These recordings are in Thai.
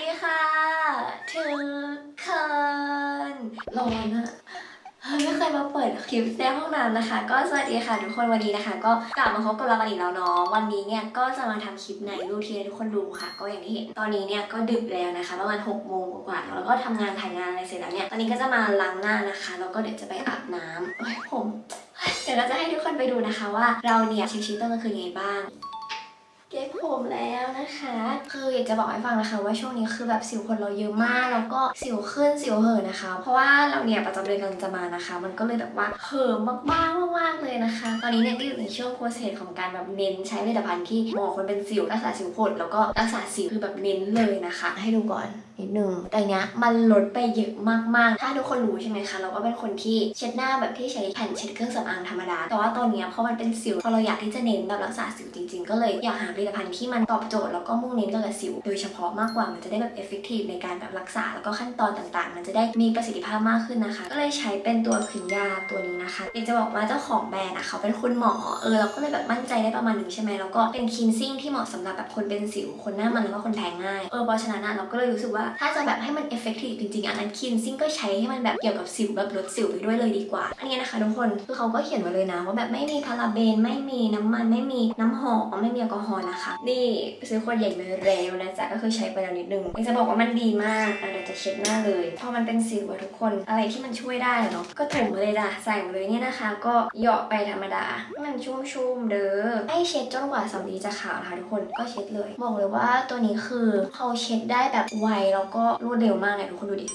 ดีค่ะ ทุกคนร้อนอะไม่เคยมาเปิดคลิปในห้องน้ำนะคะ ก็สวัสดีค่ะทุกคนวันนี้นะคะ ก็กลับมาพบกับเรากันอีกแล้วเนาะวันนี้เนี่ยก็จะมาทำคลิปในรูทีนให้ทุกคนดูค่ะ ก็อย่างที่เห็นตอนนี้เนี่ยก็ดึกแล้วนะคะประมาณ6กโมงกว่าแล้วก็ทำงานถ่ายงานอะไรเสร็จแล้วเนี่ยตอนนี้ก็จะมาล้างหน้านะคะแล้วก็เดี๋ยวจะไปอาบน้ำโอ้ยผมเดี๋ยวเราจะให้ทุกคนไปดูนะคะว่าเราเนี่ยใช้ชีวิตตอนกลางคืนยังไงบ้าง เก็บผมแล้วนะคะ คืออยากจะบอกให้ฟังนะคะ ว่าช่วงนี้คือแบบสิวคนเราเยอะมาก แล้วก็สิวขึ้นสิวเหินนะคะ เพราะว่าเราเนี่ยประจำเดือนกำลังจะมานะคะ มันก็เลยแบบว่าเหินมากๆมากๆเลยนะคะ ตอนนี้เนี่ยก็อยู่ในช่วงโปรเซสของการแบบเน้นใช้ผลิตภัณฑ์ที่เหมาะกับคนเป็นสิวรักษาสิวผดแล้วก็รักษาสิวคือแบบเน้นเลยนะคะ ให้ดูก่อนนิดนึงแต่เนี้ยมันลดไปเยอะมากๆ ถ้าทุกคนรู้ใช่ไหมคะ เราก็เป็นคนที่เช็ดหน้าแบบที่ใช้แผ่นเช็ดเครื่องสำอางธรรมดา แต่ว่าตอนเนี้ยพอมันเป็นสิวพอเราอยากที่จะเน้นแบบรักษาสิวจริง ๆ ก็เลยอยากหาผลิตภัณฑ์ที่มันตอบโจทย์แล้วก็มุ่งเน้นกับสิว โดยเฉพาะมากกว่ามันจะได้แบบ effective ในการแบบรักษาแล้วก็ขั้นตอนต่างๆ มันจะได้มีประสิทธิภาพมากขึ้นนะคะ ก็เลยใช้เป็นตัวครีมยาตัวนี้นะคะอยากจะบอกว่าเจ้าของแบรนด์อะเขาเป็นคุณหมอเออเราก็เลยแบบมั่นใจได้ประมาณหนึ่งใช่ไหมแล้วก็เป็นคลีนซิ่งที่เหมาะสำหรับแบบคนเป็นสิวคนหน้ามันแล้วก็คนแพ้ง่ายเออเพราะฉะนั้นเราก็เลยรู้สึกว่าถ้าจะแบบให้มัน effective จริงๆอันนั้นคลีนซิ่งก็ใช้ให้มันแบบเกี่ยวกับสิวแบบลดสิวไปด้วยเลยดีกว่า อันนี้นะคะทุกคนคือเขาก็เขียนไว้เลยนะ ว่าแบบไม่มีพาราเบนไม่มีน้ำมันไม่มีน้ำหอมไม่มีแอลกอฮอล์นะคะ นี่ซื้อขวดใหญ่มาเร็วนะจ๊ะก็คือใช้ไปแล้วนิดนึงอยากจะบอกว่ามันดีมากเดี๋ยวจะเช็ดหน้าเลยพอมันเป็นสิวอะทุกคนอะไรที่มันช่วยได้เนาะก็ถมมาเลยจ้ะใส่มาเลยเนี่ยนะคะ ก็เหยาะไปธรรมดามันชุ่มๆเด้อให้เช็ดจนกว่าสำลีจะขาวนะคะทุกคนก็เช็ดเลยบอกเลยว่าตัวนี้คือเขาเช็ดได้แบบไวแล้วก็รวดเร็วมากเลยทุกคนดูดิ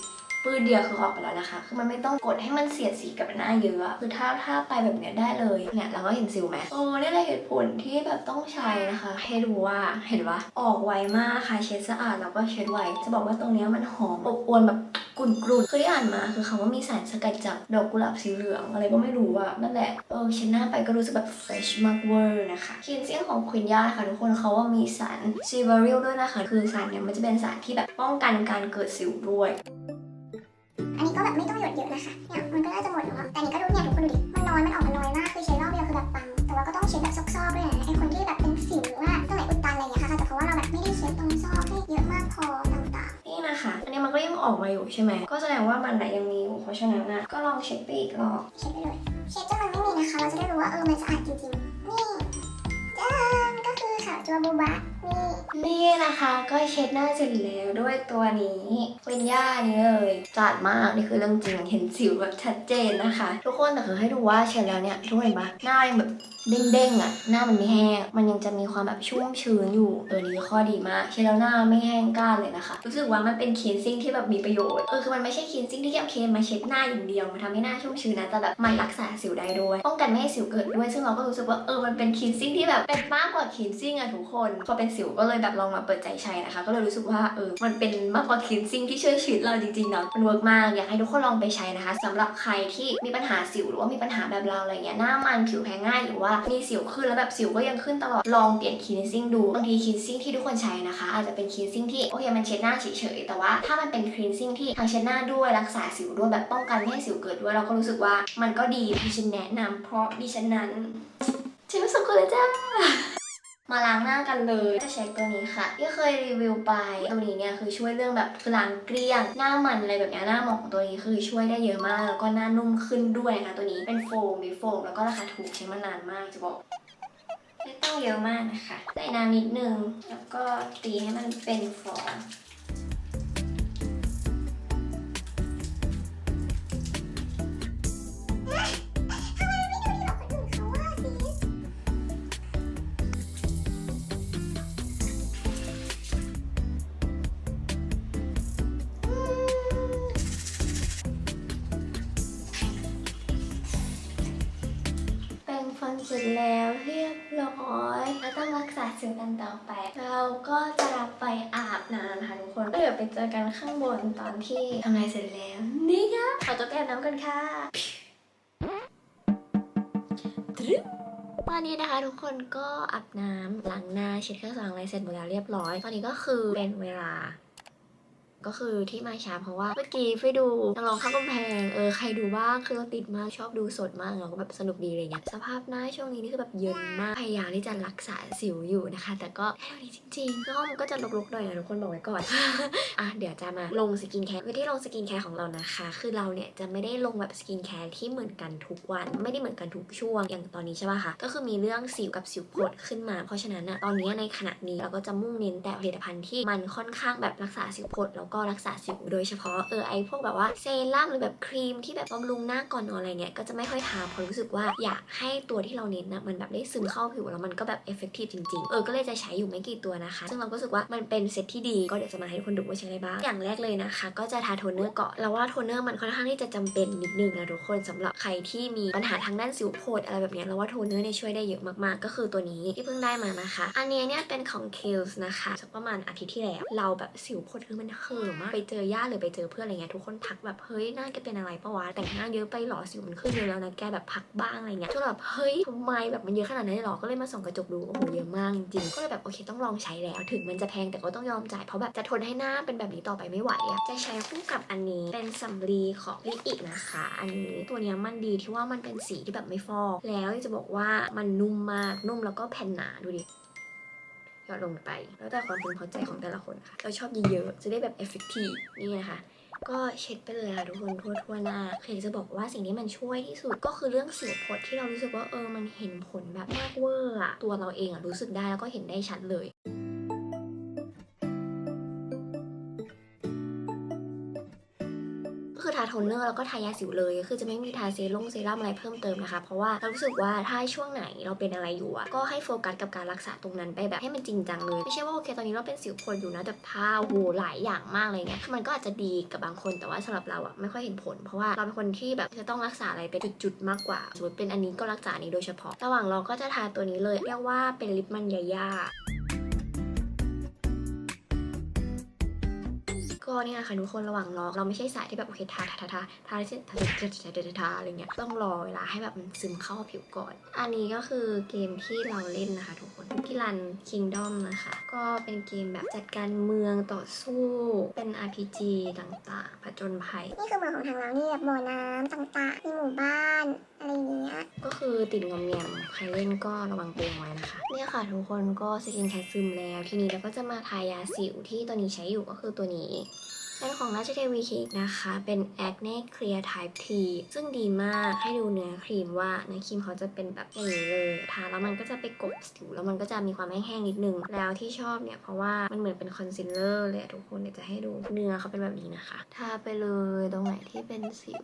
ปืนเดียวคือออกไปแล้วนะคะ คือมันไม่ต้องกดให้มันเสียดสีกับหน้าเยอะอะคือถ้าถ้าไปแบบเนี้ยได้เลยเนี่ยเราก็เห็นสิวไหมเออนี่แหละเหตุผลที่แบบต้องใช้นะคะให้ดูว่าเห็นปะออกไวมากค่ะเช็ดสะอาดแล้วก็เช็ดไวจะบอกว่าตรงเนี้ยมันหอมอบอวลแบบ กรุ่นๆเคือที่อ่านมาคือคำว่ามีสารสกัดจากดอกกุหลาบสีเหลือง อะไรก็ไม่รู้อะนั่นแหละเออเช็ดหน้าไปก็รู้สึกแบบ fresh มากเวอร์นะคะครีนเซียงของควินย่าค่ะทุกคนเขาว่ามีสารซีเบอริลด้วยนะคะ คือสารเนี่ยมันจะเป็นสารที่แบบป้องกันการเกิดสิวด้วย อันนี้ก็แบบไม่ต้องหยดเยอะนะคะเนี่ยมันก็น่าจะหมดแล้วอะแต่นี่ก็ ออกมาอยู่ใช่ไหม ก็แสดงว่ามันยังมีอยู่ เพราะฉะนั้นน่ะก็ลองเช็ดไปอีกรอบเช็ดไปเลย เช็ดจนมันไม่มีนะคะ เราจะได้รู้ว่าเออมันสะอาดจริงๆ นี่จ้าก็คือขาวจัวบูบะ นี่นะคะก็เช็ดหน้าเสร็จแล้วด้วยตัวนี้เป็นย่านี้เลยจัดมากนี่คือเรื่องจริงเห็นสิวแบบชัดเจนนะคะ ทุกคนแต่คือให้ดูว่าเช็ดแล้วเนี่ยทุกคนเห็นปะหน้ายังแบบเด้งๆอะ หน้ามันไม่แห้ง มันยังจะมีความแบบชุ่มชื้นอยู่ ตัวนี้ข้อดีมากเช็ดแล้วหน้าไม่แห้งก้านเลยนะคะ รู้สึกว่ามันเป็นคลีนซิ่งที่แบบมีประโยชน์ เออคือมันไม่ใช่คลีนซิ่งที่แค่เคมาเช็ดหน้าอย่างเดียวมันทำให้หน้าชุ่มชื้นนะแต่แบบมันรักษาสิวได้ด้วย ป้องกันไม่ให้สิวเกิดด้วย ซึ่งเราก็รู้สึกว่าเออมันเป็นคลีนซิ่งที่แบบเป็นมากกว่าคลีนซิ่งอะทุกคนพอเป็นสิวก็เลยแบบลองมาเปิดใจใช้นะคะ ก็เลยรู้สึกว่าเออมันเป็นมากกว่าคลีนซิ่งที่ช่วยชีวิตเราจริงๆเนาะมันเวิร์กมากอยากให้ทุกคนลองไปใช้นะคะสำหรับใครที่มีปัญหาสิวหรือว่ามีปัญหาแบบเราอะไรเงี้ยหน้ามันผิวแพ้ง่ายหรือว่ามีสิวขึ้นแล้วแบบสิวก็ยังขึ้นตลอดลองเปลี่ยนคลีนซิ่งดูบางทีคลีนซิ่งที่ทุกคนใช้นะคะ อาจจะเป็นคลีนซิ่งที่โอเคมันเช็ดหน้าเฉยๆแต่ว่าถ้ามันเป็นคลีนซิ่งที่ทั้งเช็ดหน้าด้วยรักษาสิวด้วยแบบป้องกันไม่ให้สิวเกิดด้วยเราก็รู้สึกว่ามันก็ดีดิฉันแนะนำเพราะดิฉันนั้นฉันไม่สมควรเลยจ้า มาล้างหน้ากันเลย จะใช้ตัวนี้ค่ะ ที่เคยรีวิวไป ตัวนี้เนี่ยคือช่วยเรื่องแบบล้างเกลี้ยง หน้ามันอะไรแบบนี้หน้าหมองของตัวนี้คือช่วยได้เยอะมาก แล้วก็หน้านุ่มขึ้นด้วยนะคะตัวนี้เป็นโฟมมีโฟมแล้วก็ราคาถูกใช้มานานมากจะบอกไม่ต้องเยอะมากนะคะใส่น้ำนิดนึงแล้วก็ตีให้มันเป็นฟอง เสร็จแล้วเรียบร้อยแล้วต้องรักษาสิวกันต่อไป เราก็จะไปอาบน้ำนะคะทุกคนก็เดี๋ยวไปเจอกันข้างบนตอนที่ทำงานเสร็จแล้ว นี่ค่ะขอตัวไปอาบน้ำกันค่ะตรึ๊บวันนี้นะคะทุกคนก็อาบน้ำล้างหน้าเช็ดเครื่องสำอางอะไรเสร็จหมดแล้วเรียบร้อย ตอนนี้ก็คือเป็นเวลา ก็คือที่มาช้าเพราะว่าเมื่อกี้ไปดูนักร้องข้ามกำแพงเออใครดูบ้างคือเราติดมากชอบดูสดมากเราก็แบบสนุกดีอะไรเงี้ยสภาพหน้าช่วงนี้นี่คือแบบเยินมากพยายามที่จะรักษาสิวอยู่นะคะ แต่ก็แค่นี้จริงๆแล้วก็มันก็จะลกๆหน่อยนะทุกคนบอกไว้ก่อนอะเดี๋ยวจะมาลงสกินแคร์วิธีลงสกินแคร์ของเรานะคะ คือเราเนี่ยจะไม่ได้ลงแบบสกินแคร์ที่เหมือนกันทุกวัน ไม่ได้เหมือนกันทุกช่วงอย่างตอนนี้ใช่ป่ะคะก็คือมีเรื่องสิวกับสิวผดขึ้นมา เพราะฉะนั้นอะตอนนี้ในขณะนี้เราก็จะมุ่งเน้นแต่ผลิตภัณฑ์ที่มันค่อนข้างแบบรักษาสิวผดแล้วก็รักษาสิวโดยเฉพาะเออไอพวกแบบว่าเซรั่มหรือแบบครีมที่แบบบำรุงหน้าก่อนนอนอะไรเงี้ยก็จะไม่ค่อยทาเพราะรู้สึกว่าอยากให้ตัวที่เราเน้นนะมันแบบได้ซึมเข้าผิวแล้วมันก็แบบเอฟเฟกตีฟจริงๆเออก็เลยจะใช้อยู่ไม่กี่ตัวนะคะ ซึ่งเราก็รู้สึกว่ามันเป็นเซตที่ดีก็เดี๋ยวจะมาให้ทุกคนดูว่าใช้อะไรบ้างอย่างแรกเลยนะคะ ก็จะทาโทนเนอร์ก่อนเราว่าโทนเนอร์มันค่อนข้างที่จะจำเป็นนิดนึงนะทุกคนสำหรับใครที่มีปัญหาทางด้านสิวโผดอะไรแบบเนี้ยเราว่าโทนเนอร์เนี่ยช่วยได้เยอะมากๆ ก็คือตัวนี้ที่เพิ่งได้มานะคะ อันนี้เนี่ยเป็นของ Kiehl's นะคะสักประมาณอาทิตย์ที่แล้วเราแบบสิวโผดคือมันเห่อะมาไปเจอญาติหรือไปเจอเพื่อนอะไรเงี้ยทุกคนทักแบบเฮ้ยหน้าแกเป็นอะไรปะวะแต่งหน้าเยอะไปหรอสิวมันขึ้นเยอะแล้วนะแกแบบพักบ้างอะไรเงี้ยจนแบบเฮ้ยทำไมแบบมันเยอะขนาดนั้นหรอก็เลยมาส่องกระจกดูโอ้โหเยอะมากจริงก็เลยแบบโอเคต้องลองใช้แล้วถึงมันจะแพงแต่ก็ต้องยอมจ่ายเพราะแบบจะทนให้หน้าเป็นแบบนี้ต่อไปไม่ไหวอะจะใช้คู่กับอันนี้เป็นสำลีของลิอินะคะ อันนี้ตัวเนี้ยมันดีที่ว่ามันเป็นสีที่แบบไม่ฟอกแล้วจะบอกว่ามันนุ่มมากนุ่มแล้วก็แผ่นหนาดูดิ หยอดลงไป แล้วแต่ความพึงพอใจของแต่ละคนค่ะ เราชอบเยอะๆจะได้แบบเอฟเฟกตีนี่นะคะก็เช็ดไปเลยค่ะทุกคนทั่วทั่วๆหน้าคืออยจะบอกว่าสิ่งที่มันช่วยที่สุดก็คือเรื่องสิวผดที่เรารู้สึกว่าเออมันเห็นผลแบบมากเวอร์อะตัวเราเองอะรู้สึกได้แล้วก็เห็นได้ชัดเลย โทนเนอร์แล้วก็ทายาสิวเลยคือจะไม่มีทาเซรุ่มเซรั่มอะไรเพิ่มเติมนะคะ เพราะว่าเรารู้สึกว่าถ้าช่วงไหนเราเป็นอะไรอยู่อะก็ให้โฟกัสกับการรักษาตรงนั้นไปแบบให้มันจริงจังเลยไม่ใช่ว่าโอเคตอนนี้เราเป็นสิวคนอยู่นะแต่ทาโหหลายอย่างมากเลยเนี่ยคือมันก็อาจจะดีกับบางคนแต่ว่าสำหรับเราอะไม่ค่อยเห็นผล เพราะว่าเราเป็นคนที่แบบจะต้องรักษาอะไรเป็นจุดๆมากกว่าสมมติเป็นอันนี้ก็รักษาอันนี้โดยเฉพาะ ระหว่างเราก็จะทาตัวนี้เลย เรียกว่าเป็นลิปมันยาย่า ก็เนี่ยค่ะทุกคนระหว่างรอเราไม่ใช่สายที่แบบโอเคทาทาทาทาทาเส้นทาทาทาทาทาอะไรเงี้ยต้องรอเวลาให้แบบมันซึมเข้าผิวก่อน อันนี้ก็คือเกมที่เราเล่นนะคะทุกคนกิลันคิงดอมนะคะ ก็เป็นเกมแบบจัดการเมืองต่อสู้เป็น RPG ต่างๆผจญภัย นี่คือเมืองของทางเราเนี่ยบ่อน้ำต่างๆ มีหมู่บ้าน คือติดงอมแงมใครเล่นก็ระวังตัวไว้นะคะ เนี่ยค่ะทุกคนก็สกินแคร์ซึมแล้ว ทีนี้เราก็จะมาทายาสิวที่ตัวนี้ใช้อยู่ก็คือตัวนี้ เป็นของราชเทวีคลินิกนะคะ เป็น Acne Clear Type T ซึ่งดีมากให้ดูเนื้อครีมว่าเนื้อครีมเขาจะเป็นแบบอย่างนี้เลยทาแล้วมันก็จะไปกบสิวแล้วมันก็จะมีความแห้งๆนิดนึง แล้วที่ชอบเนี่ยเพราะว่ามันเหมือนเป็นคอนซีลเลอร์เลยอะทุกคนเดี๋ยวจะให้ดูเนื้อเขาเป็นแบบนี้นะคะ ทาไปเลยตรงไหนที่เป็นสิว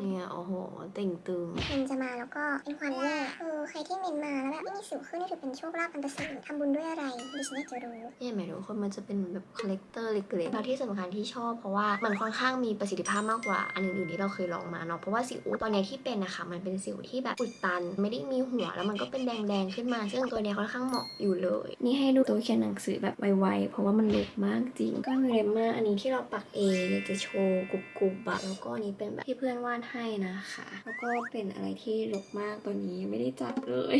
เนี่ยโอ้โหเต่งตึงมันจะมาแล้วก็เป็นความแย่เออใครที่เมนมาแล้วแบบไม่มีสิวขึ้นนี่ถือเป็นโชคลาภอันประเสริฐทำบุญด้วยอะไรดิฉันอยากจะรู้เนี่ยหมายถึงคนมันจะเป็นแบบคอลเลกเตอร์เล็กๆแล้วที่สำคัญที่ชอบเพราะว่ามันค่อนข้างมีประสิทธิภาพมากกว่าอันอื่นๆที่เราเคยลองมาเนาะเพราะว่าสิวตอนเนี้ยที่เป็นนะคะมันเป็นสิวที่แบบอุดตัน ไม่ได้มีหัวแล้วมันก็เป็นแดงๆขึ้นมา ซึ่งตัวเนี้ยค่อนข้างเหมาะอยู่เลย นี่ให้ดูตัวเขียนหนังสือแบบไวๆเพราะว่ามันเล็กมากจริง ก็มีเล็บมากอันนี้ที่เราปักเองอยากจะโชว์กรุบๆอะแล้วก็อันนี้เป็นแบบที่เพื่อนวาดให้นะคะ แล้วก็เป็นอะไรที่ลกมากตัวนี้ไม่ได้จัดเลย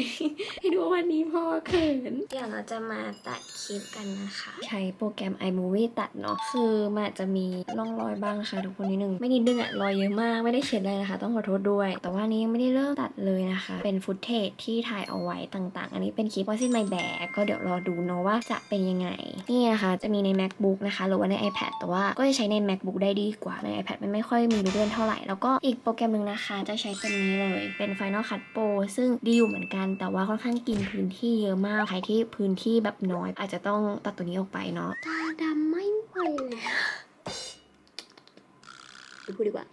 ให้ดูวันนี้พอเขินเดี๋ยวเราจะมาตัดคลิปกันนะคะ ใช้โปรแกรม iMovie ตัดเนาะคือมันอาจจะมีร่องรอยบ้างนะคะทุกคนนิดนึงไม่นิดนึงอะรอยเยอะมากไม่ได้เช็ดเลยนะคะ ต้องขอโทษด้วย แต่ว่านี้ยังไม่ได้เริ่มตัดเลยนะคะ เป็นฟุตเทจที่ถ่ายเอาไว้ต่าง ๆ อันนี้เป็นคลิป What's in my bag ก็เดี๋ยวรอดูเนาะว่าจะเป็นยังไง นี่นะคะ จะมีใน macbook นะคะหรือว่าใน ipad แต่ว่าก็จะใช้ใน macbook ได้ดีกว่าใน ipad มันไม่ค่อยมีรูปเล่นเท่าไหร่แล้วก็อีกโปรแกรมหนึ่งนะคะ จะใช้เป็นนี้เลยเป็น Final Cut Pro ซึ่งดีอยู่เหมือนกันแต่ว่าค่อนข้างกินพื้นที่เยอะมากใครที่พื้นที่แบบน้อย อาจจะต้องตัดตัวนี้ออกไปเนาะตาดำไม่ไหวแล้ว ดูพูดดีกว่า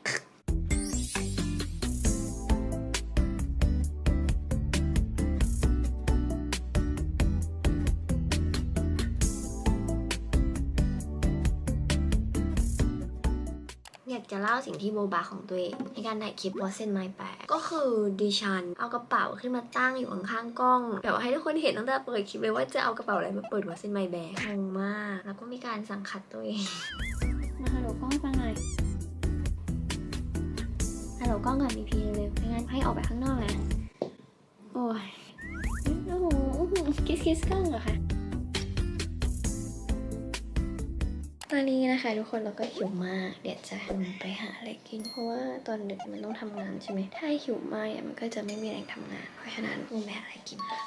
อยากจะเล่าสิ่งที่โบบาของตัวเอง ในการถ่ายคลิปวอเซนไมแปก็คือดิฉันเอากระเป๋าขึ้นมาตั้งอยู่ข้างๆกล้องแบบว่าให้ทุกคนเห็นตั้งแต่เปิดคลิปเลยว่าจะเอากระเป๋าอะไรมาเปิดวอเซนไมแบกงงมาก แล้วก็มีการสั่งคัดตัวเอง มาฮัลโหลกล้องฟังหน่อยฮั ลกล้องก่อนดีพีเร็วไม่งั้นให้ออกไปข้างนอกนะ โอ้ย โอ้โหคิสคิสกล้องเหรอคะ ตอนนี้นะคะทุกคนเราก็หิวมาก เดี๋ยวจะไปหาอะไรกิน เพราะว่าตอนดึกมันต้องทำงานใช่ไหม ถ้าหิวมากเนี่ยมันก็จะไม่มีแรงทำงาน เพราะฉะนั้นลงไปหาอะไรกินค่ะ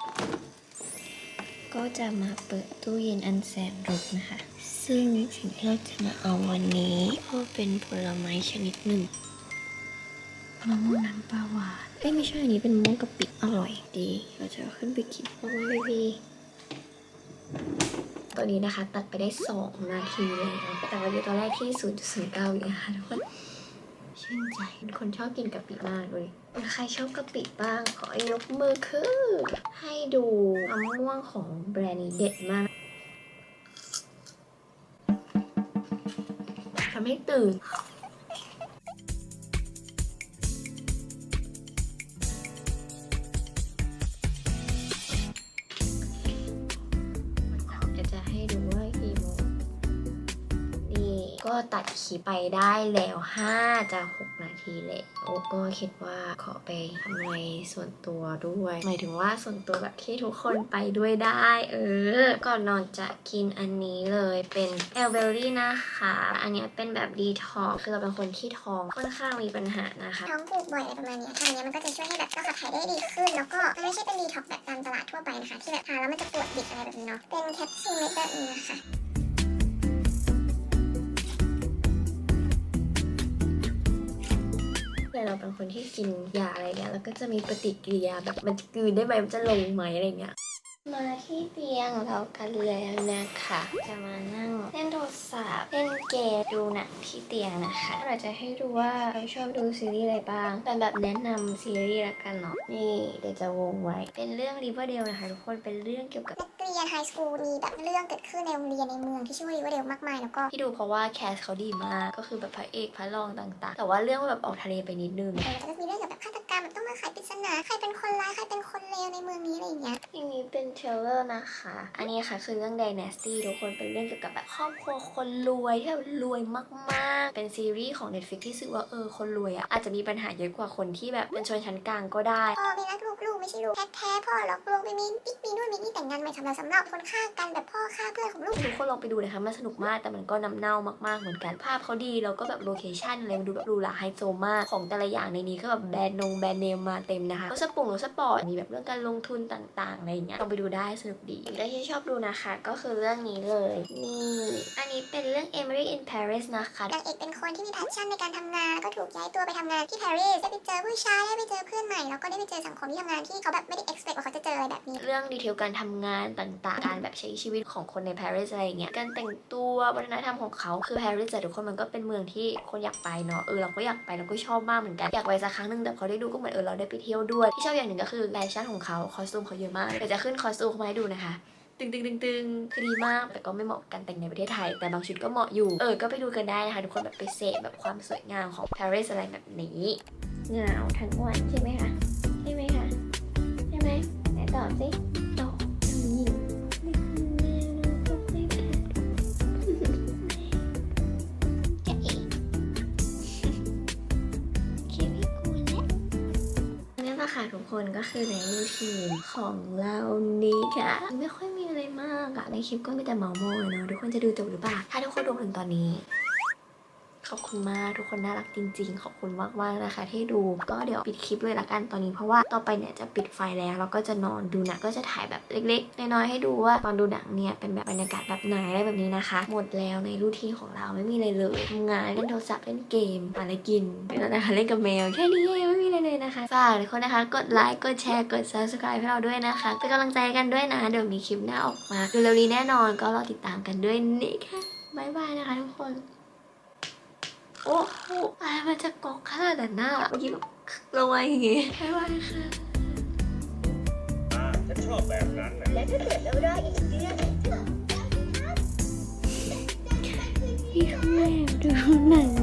ก็จะมาเปิดตู้เย็นอันแสนรกนะคะ ซึ่งสิ่งที่เราจะมาเอาวันนี้ก็เป็นผลไม้ชนิดหนึ่ง มะม่วงน้ำปลาหวาน เอ้ยไม่ใช่อันนี้เป็นมะม่วงกะปิอร่อยดี เราจะขึ้นไปกินมะม่วงบีบีตอนนี้นะคะ ตัดไปได้ 2 นาทีแล้วแต่ว่าอยู่ตอนแรกที่ 0.09อยู่นะคะทุกคนชื่นใจเป็นคนชอบกินกะปิมากเลยใครชอบกะปิบ้าง ขอยกมือขึ้นให้ดูมะม่วงของแบรนด์นี้เด็ดมากทำให้ตื่น ตัดคลิปไปได้แล้ว 5 จะ 6 นาทีเลยโอ้ก็คิดว่าขอไปทำอะไรส่วนตัวด้วย หมายถึงว่าส่วนตัวแบบที่ทุกคนไปด้วยได้ เออ ก่อนนอนจะกินอันนี้เลยเป็นเอลเบลลี่นะคะ อันนี้เป็นแบบดีท็อกคือเราเป็นคนที่ท้องค่อนข้างมีปัญหานะคะท้องผูกบ่อยอะไรประมาณนี้ยทานนี้มันก็จะช่วยให้แบบเราขับถ่ายได้ดีขึ้น แล้วก็มันไม่ใช่เป็นดีท็อกแบบตามตลาดทั่วไปนะคะ ที่แบบทานแล้วมันจะปวดบิดอะไรแบบนี้เนาะเป็นแคปซูลเม็ดแบบนี้นะคะ เราเป็นคนที่กินยาอะไรเงี้ยแล้วก็จะมีปฏิกิริยาแบบมันจะกลืนได้ไหมมันจะลงไหมอะไรเงี้ยมาที่เตียงเรากันแล้วนะคะ จะมานั่งเล่นโทรศัพท์เล่นเกมดูหนังที่เตียงนะคะ เราจะให้ดูว่าเราชอบดูซีรีส์อะไรบ้างเป็นแบบแนะนำซีรีส์ละกันเนาะนี่เดี๋ยวจะวงไว้ เป็นเรื่อง Riverdale นะคะทุกคนเป็นเรื่องเกี่ยวกับ รียนไฮสคูลมีแบบเรื่องเกิดขึ้นในโรงเรียนในเมืองที่ชื่อว่าริเวอร์เดลมากมายแล้วก็ที่ดูเพราะว่าแคสเขาดีมากก็คือแบบพระเอกพระรองต่างๆ แต่ว่าเรื่องแบบออกทะเลไปนิดนึงเออแล้วก็จะมีเรื่องเกี่ยวกับฆาตกรรมแบบต้องมาไขปริศนาใครเป็นคนร้ายใครเป็นคนเลวในเมืองนี้อะไรอย่างเงี้ยอย่างนี้เป็นเทรลเลอร์นะคะ อันนี้ค่ะคือเรื่อง Dynasty ทุกคนเป็นเรื่องเกี่ยวกับแบบครอบครัวคนรวยที่แบบรวยมากๆ เป็นซีรีส์ของ Netflix ที่สื่อว่าเออคนรวยอะ่ะอาจจะมีปัญหาเยอะกว่าคนที่แบบเป็นชนชั้นกลางก็ได้พ่อไม่รักลูกลูก ไม่ใช่ลูกแท้ๆพ่อหลอกลวงไปมีปิ๊กมีนู่นมีนี่แต่งงานใหม่สำหรับสำหรับคนฆ่ากันแบบพ่อฆ่าเพื่อนของลูกทุกคนลองไปดูนะคะมันสนุกมากแต่มันก็น้ำเน่ามากๆเหมือนกันภาพเขาดีแล้วก็แบบโลเคชั่นอะไรมันดูแบบหรูหราไฮโซมากของแต่ละอย่างในนี้ก็แบบแบรนด์นงแบรนด์เนมมาเต็มนะคะรถสปงรถสปอร์ตมีแบบเรื่องการลงทุนต่างๆอะไรอย่างเงี้ยลองไปดูได้สนุกดีและที่ชอบดูนะคะ ก็คือเรื่องนี้เลยนี่อันนี้เป็นเรื่อง Emily in Paris นะคะนางเอกเป็นคนที่มีแพชชั่นในการทำงานก็ถูกย้ายตัวไปทำงานที่ปารีสได้ไปเจอผู้ชายได้ไปเจอเพื่อนใหม่แล้วก็ได้ไปเจอสังคมที่ทำงานที่เขาแบบไม่ได้ expect ว่าเขาจะเจออะไรแบบนี้ เรื่องดีเทลการทำงานต่างๆ การแบบใช้ชีวิตของคนในปารีสอะไรอย่างเงี้ย การแต่งตัววัฒนธรรมของเขา คือปารีสแต่ทุกคนมันก็เป็นเมืองที่คนอยากไปเนาะ เออเราก็อยากไปเราก็ชอบมากเหมือนกัน อยากไปสักครั้งหนึ่งแต่พอได้ดูก็เหมือนเออเราได้ไปเที่ยวด้วย ที่ชอบอย่างหนึ่งก็คือแฟชั่นของเขาคอสตูมเขาเยอะมากเดี๋ยวจะขึ้นคอสตูมเขามาให้ดูนะคะตึงตึงตึงตึงคือดีมาก แต่ก็ไม่เหมาะกับการแต่งในประเทศไทย แต่บางชุดก็เหมาะอยู่ เออ ก็ไปดูกันได้นะคะ ทุกคนแบบไปเสพแบบความสวยงามของปารีสอะไรแบบนี้เหงาทั้งวันใช่ไหมคะ ไหนตอบสิตอบทำยิงนี่คือแม่เราก็ไม่ได้จะเองคิดไม่กลัวแล้วนี่แหละค่ะทุกคนก็คือในรูทีนของเรานี้ค่ะ ไม่ค่อยมีอะไรมากอะในคลิปก็มีแต่เมาโมยเนาะทุกคนจะดูจบหรือเปล่า ถ้าทุกคนดูถึงตอนนี้ ขอบคุณมากทุกคนน่ารักจริง ๆ ขอบคุณมากๆนะคะ ที่ดูก็เดี๋ยวปิดคลิปเลยละกันตอนนี้เพราะว่าต่อไปเนี่ยจะปิดไฟแล้วแล้วก็จะนอนดูหนังก็จะถ่ายแบบเล็กๆน้อยๆให้ดูว่าตอนดูหนังเนี่ยเป็นแบบบรรยากาศแบบไหนอะไรแบบนี้นะคะ หมดแล้วในรูทีนของเราไม่มีอะไรเลยทำงานเล่นโทรศัพท์เล่นเกมหาอะไรกินแล้วนะคะเล่นกับแมวแค่นี้ไม่มีอะไรเลยนะคะฝากทุกคนนะคะ กดไลค์กดแชร์กด subscribe ให้เราด้วยนะคะเป็นกำลังใจกันด้วยนะเดี๋ยวมีคลิปหน้าออกมาเร็วๆนี้แน่นอนก็รอติดตามกันด้วยนี่ค่ะบายบายนะคะทุกคน โอ้โหอะไรมันจะกอกขนาดนั้นน่ะเมื่อกี้แบบลงมาอย่างงี้บ๊ายบายค่ะ อ่าฉันชอบแบบนั้นนะแล้วถ้าเกิดเราได้อีกเดือนพี่เขาแอบดูหนัง